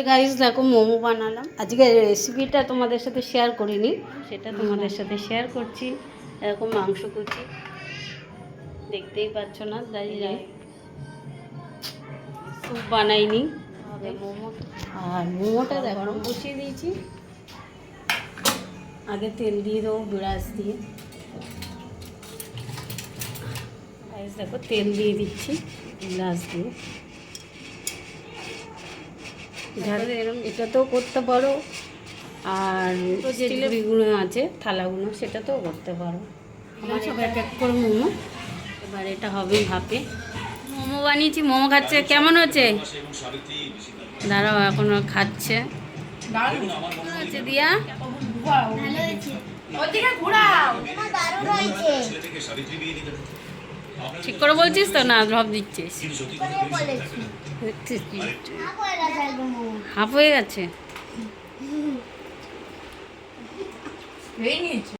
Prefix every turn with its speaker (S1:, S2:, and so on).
S1: যে গাইস দেখো মোমো বানালাম। আজকে রেসিপিটা তোমাদের সাথে শেয়ার করিনি সেটা তোমাদের সাথে শেয়ার করছি। এরকম মাংস কুচি। দেখতেই পাচ্ছ না যাই যাই স্যুপ বানাইনি। মোমো। আর মোমোটা দেখো। বসিয়ে দিয়েছি। আগে তেল দিয়ে দেবো ব্রাশ দিয়ে। দেখো তেল দিয়ে দিচ্ছি গ্লাস দিয়ে। এটাতেও করতে পারো। আর যে গুঁড়ো আছে থালাগুলো সেটাতেও করতে পারো। আমার সব এক এক করে মোমো। এবার এটা হবে ভাপে। মোমো বানিয়েছি মোমো খাচ্ছে। কেমন হচ্ছে? দাঁড়াও এখন খাচ্ছে। হচ্ছে দিয়া? ঠিক করে বলছিস তো? না ড্রপ দিচ্ছিস। দেখছিস? হাফ হয়ে গেছে।